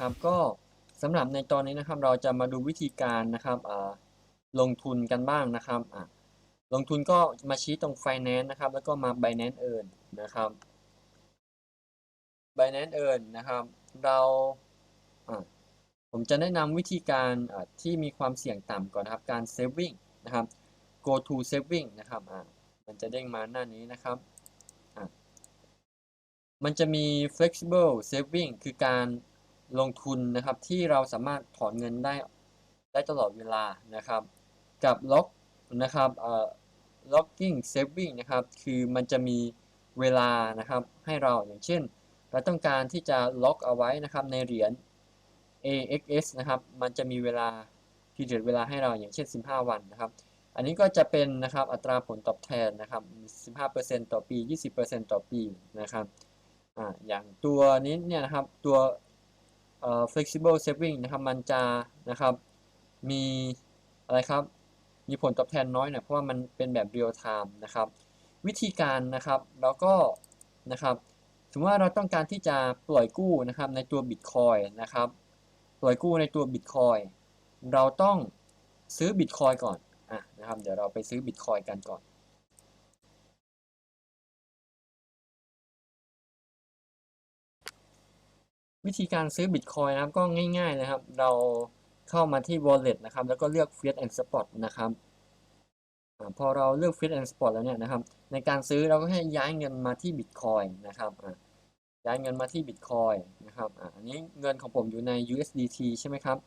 นะครับก็สำหรับในตอนนี้นะครับเราจะมาดูวิธีการนะครับอ่าลงทุนกันบ้างนะครับอะลงทุนก็มาชี้ตรง finance นะครับ แล้วก็มา binance earn นะครับ binance earn นะครับ เราอะผมจะแนะนำวิธีการอะที่มีความเสี่ยงต่ำก่อนนะครับ การ saving นะครับ go to saving นะครับอะมันจะเด้งมาหน้านี้นะครับอะมันจะมี flexible saving คือการ ลงทุนนะครับที่เราสามารถถอนเงินได้ได้ตลอดเวลานะครับ กับ lock นะครับเอ่อ locking saving นะครับ คือมันจะมีเวลานะครับให้เราอย่างเช่น เราต้องการที่จะล็อกเอาไว้นะครับในเหรียญ AXS นะครับ มันจะมีเวลาพีเรียดเวลาให้เราอย่างเช่น 15 วันนะครับ อันนี้ก็จะเป็นนะครับอัตราผลตอบแทนนะครับ 15%ต่อปี 20%ต่อปีนะครับอ่าอย่างตัวนี้เนี่ยนะครับตัว flexible saving นะครับมันจะนะครับมีอะไรครับมีผลตอบแทนน้อยหน่อยเพราะว่ามันเป็นแบบ real time นะครับวิธีการนะครับแล้วก็นะครับสมมติว่าเราต้องการที่จะปล่อยกู้นะครับในตัว Bitcoin นะครับปล่อยกู้ในตัว Bitcoin เราต้องซื้อ Bitcoin ก่อนอะนะครับเดี๋ยวเราไปซื้อ Bitcoin กันก่อน วิธีการซื้อ Bitcoin นะครับก็ง่ายๆนะครับ เราเข้ามาที่ wallet นะครับ แล้วก็เลือก fiat and spot นะครับพอเราเลือก fiat and spot แล้วเนี่ยนะครับ ในการซื้อเราก็ให้ย้ายเงินมาที่ Bitcoin นะครับย้ายเงินมาที่ Bitcoin นะครับอันนี้เงินของผมอยู่ใน USDT ใช่ไหมครับ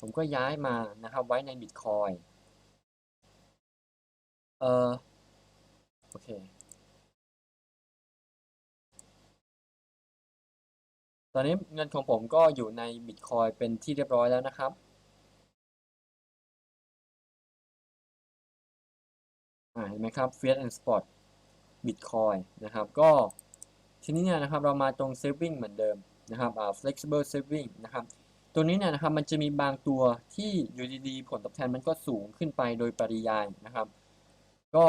ผมก็ย้ายมานะครับไว้ใน Bitcoin เออโอเค ตอนนี้เงินของผมก็อยู่ใน Bitcoin เป็นที่เรียบร้อยแล้วนะครับเห็นไหมครับ Fiat and Spot Bitcoin นะครับ ก็ทีนี้เนี่ยนะครับเรามาตรง Saving เหมือนเดิมนะครับอ่า Flexible Saving นะครับตัวนี้เนี่ยนะครับมันจะมีบางตัวที่อยู่ดีๆผลตอบแทนมันก็สูงขึ้นไปโดยปริยายนะครับ ก็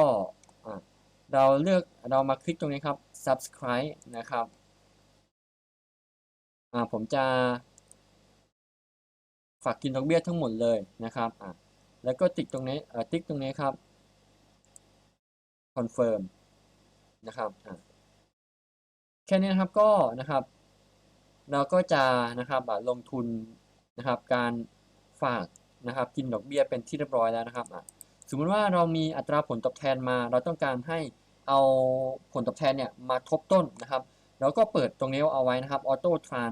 เราเลือกเรามาคลิกตรงนี้ครับ Subscribe นะครับ อ่าผมจะฝากกินดอกเบี้ยทั้งหมดเลยนะครับอ่าแล้วก็ติ๊กตรงนี้อ่าติ๊กตรงนี้ครับ confirm นะครับอ่าแค่นี้นะครับก็นะครับ เราก็จะนะครับลงทุนนะครับ การฝากนะครับ กินดอกเบี้ยเป็นที่เรียบร้อยแล้วนะครับอ่าสมมติว่าเรามีอัตราผลตอบแทนมา เราต้องการให้เอาผลตอบแทนเนี่ยมาทบต้นนะครับ แล้วก็เปิดตรงนี้เอาไว้นะครับ auto tran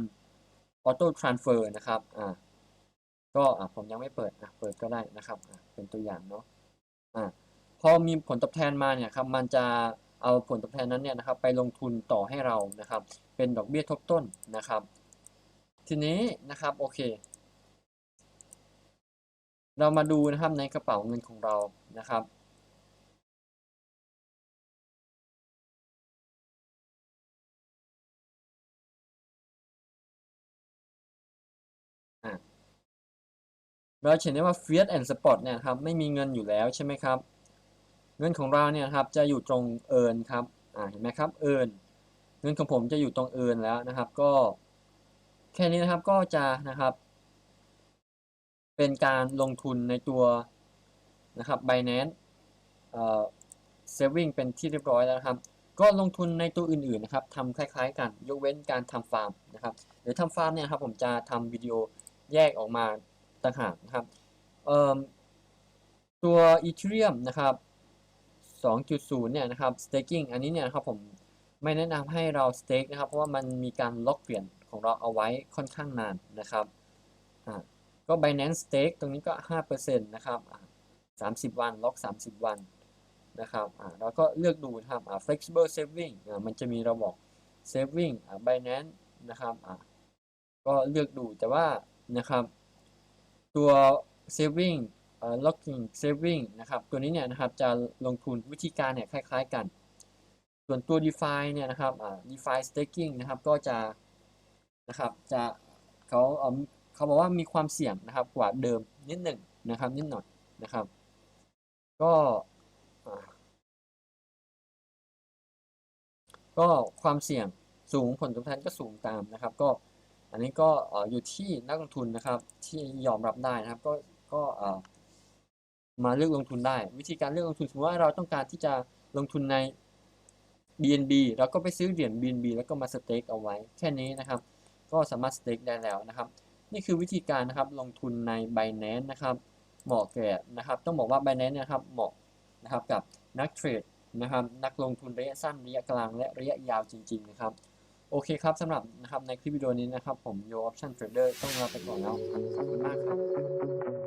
auto transfer นะครับอ่าก็อ่าผมยังไม่เปิดอะเปิดก็ได้นะครับอ่าเป็นตัวอย่างเนาะอ่าพอมีผลตอบแทนมาเนี่ยครับมันจะเอาผลตอบแทนนั้นเนี่ยนะครับ ไปลงทุนต่อให้เรานะครับ เป็นดอกเบี้ยทบต้นนะครับ ทีนี้นะครับโอเค เรามาดูนะครับในกระเป๋าเงินของเรานะครับ เราเห็นได้ว่า Fiat and Spot เนี่ยครับไม่มีเงินอยู่แล้วใช่ไหมครับ เงินของเราเนี่ยครับจะอยู่ตรง Earn ครับอ่าเห็นไหมครับ Earn เงินของผมจะอยู่ตรง Earn แล้วนะครับ ก็แค่นี้นะครับก็จะนะครับ เป็นการลงทุนในตัวนะครับ Binance เอ่อ Saving เป็นที่เรียบร้อยแล้วนะครับ ก็ลงทุนในตัวอื่นๆนะครับทำคล้ายๆ กันยกเว้นการทำฟาร์มนะครับหรือทำฟาร์มเนี่ยครับผมจะทำวิดีโอแยกออกมา ต่างหากนะครับตัว Ethereum นะครับ 2.0 เนี่ยนะครับ staking อันนี้เนี่ยนะครับผมไม่แนะนำให้เรา stake นะครับ เพราะว่ามันมีการล็อกเหรียญของเราเอาไว้ค่อนข้างนานนะครับก็ Binance stake ตรงนี้ก็ 5%นะครับ30 วันล็อก 30 วันนะครับอ่าแล้วก็เลือกดูนะครับอ่า flexible saving อ่ามันจะมีราบอก saving อ่า Binance นะครับอ่าก็เลือกดูแต่ว่านะครับ ตัว saving เอ่อ locking saving นะครับตัวนี้เนี่ยนะครับจะลงทุนวิธีการเนี่ยคล้ายๆกัน ส่วนตัว DeFi เนี่ยนะครับ DeFi staking นะครับก็จะนะครับจะเขาเขาบอกว่ามีความเสี่ยงนะครับกว่าเดิมนิดหนึ่งนะครับนิดหน่อยนะครับ ก็ก็ความเสี่ยงสูงผลตอบแทนก็สูงตามนะครับ ก็ อันนี้ก็ออยู่ที่นักลงทุนนะครับ ที่ยอมรับได้นะครับ ก็ก็มาเลือกลงทุนได้ วิธีการเลือกลงทุนสมมติว่าเราต้องการที่จะลงทุนใน BNB เราก็ไปซื้อเหรียญ BNB แล้วก็มาสเต็กเอาไว้แค่นี้นะครับ ก็สามารถสเต็กได้แล้วนะครับ นี่คือวิธีการนะครับลงทุนใน Binance นะครับเหมาะแก่นะครับ ต้องบอกว่า Binance นะครับเหมาะนะครับกับนักเทรดนะครับ นักลงทุนระยะสั้นระยะกลางและระยะยาวจริง ๆ นะครับ โอเคครับสำหรับนะครับในคลิปวิดีโอนี้นะครับ ผมโยออปชั่นเทรดเดอร์ต้องลาไปก่อนแล้วขอบคุณมากครับ